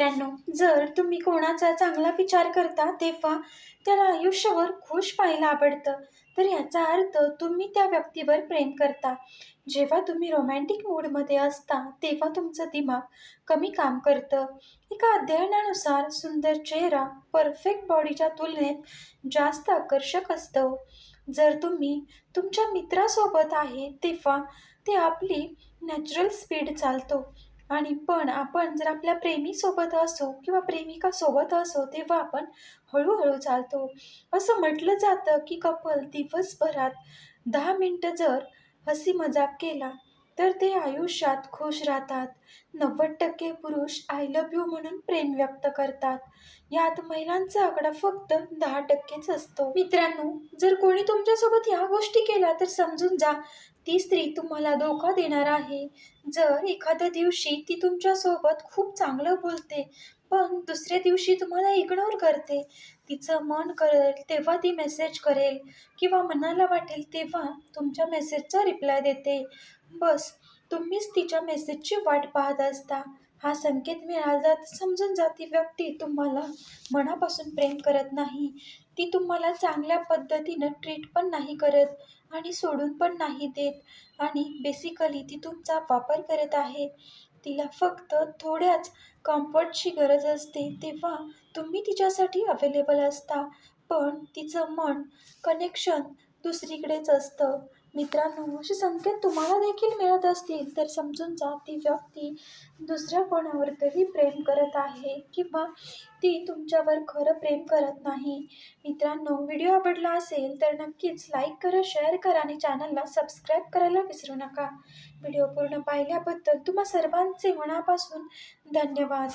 मित्रांनो जर तुम्ही कोणाचा चांगला विचार करता तेव्हा त्याला आयुष्यभर खुश पाहायला आवडतं. तर याचा अर्थ तुम्ही त्या व्यक्तीवर प्रेम करता. जेव्हा तुम्ही रोमॅन्टिक मूडमध्ये असता तेव्हा तुमचं दिमाग कमी काम करतं. एका अध्ययनानुसार सुंदर चेहरा परफेक्ट बॉडीच्या तुलनेत जास्त आकर्षक असतो. जर तुम्ही तुमच्या मित्रासोबत आहे तेव्हा ते आपली नॅचरल स्पीड चालतो. आणि पण आपण जर आपल्या प्रेमीसोबत असो किंवा प्रेमिकासोबत असो तेव्हा आपण हळूहळू चालतो. असं म्हटलं जातं की कपल दिवसभरात दहा मिनटं जर हसी मजाक केला तर ते आयुष्यात खुश राहतात. नव्वद टक्के पुरुष आय लव्ह यू म्हणून प्रेम व्यक्त करतात. यात महिलांचा आकडा फक्त दहा टक्केच असतो. मित्रांनो जर कोणी तुमच्यासोबत या गोष्टी केल्या तर समजून जा ती स्त्री तुम्हाला धोका देणार आहे. जर एखाद्या दिवशी ती तुमच्यासोबत खूप चांगलं बोलते पण दुसऱ्या दिवशी तुम्हाला इग्नोर करते तिचं मन करेल तेव्हा ती मेसेज करेल किंवा मनाला वाटेल तेव्हा तुमच्या मेसेजचा रिप्लाय देते. बस तुम्हीच तिच्या मेसेजची वाट पाहत असता. हा संकेत मिळाला समजून जाती व्यक्ती तुम्हाला. मनापासून प्रेम करत नाही. ती तुम्हाला चांगल्या पद्धतीनं ट्रीट पण नाही करत आणि सोडून पण नाही देत. आणि बेसिकली ती तुमचा वापर करत आहे. तिला फक्त थोड्याच कम्फर्टची गरज असते तेव्हा तुम्ही तिच्यासाठी अवेलेबल असता. पण तिचं मन कनेक्शन दुसरीकडेच असतं. मित्रांनो असे संकेत तुम्हाला देखील मिळत असतील तर समजून जा ती व्यक्ती दुसऱ्या कोणावर तरी प्रेम करत आहे किंवा ती तुमच्यावर खरं प्रेम करत नाही. मित्रांनो व्हिडिओ आवडला असेल तर नक्कीच लाईक करा शेअर करा आणि चॅनलला सबस्क्राईब करायला विसरू नका. व्हिडिओ पूर्ण पाहिल्याबद्दल तुम्हा सर्वांचे मनापासून धन्यवाद.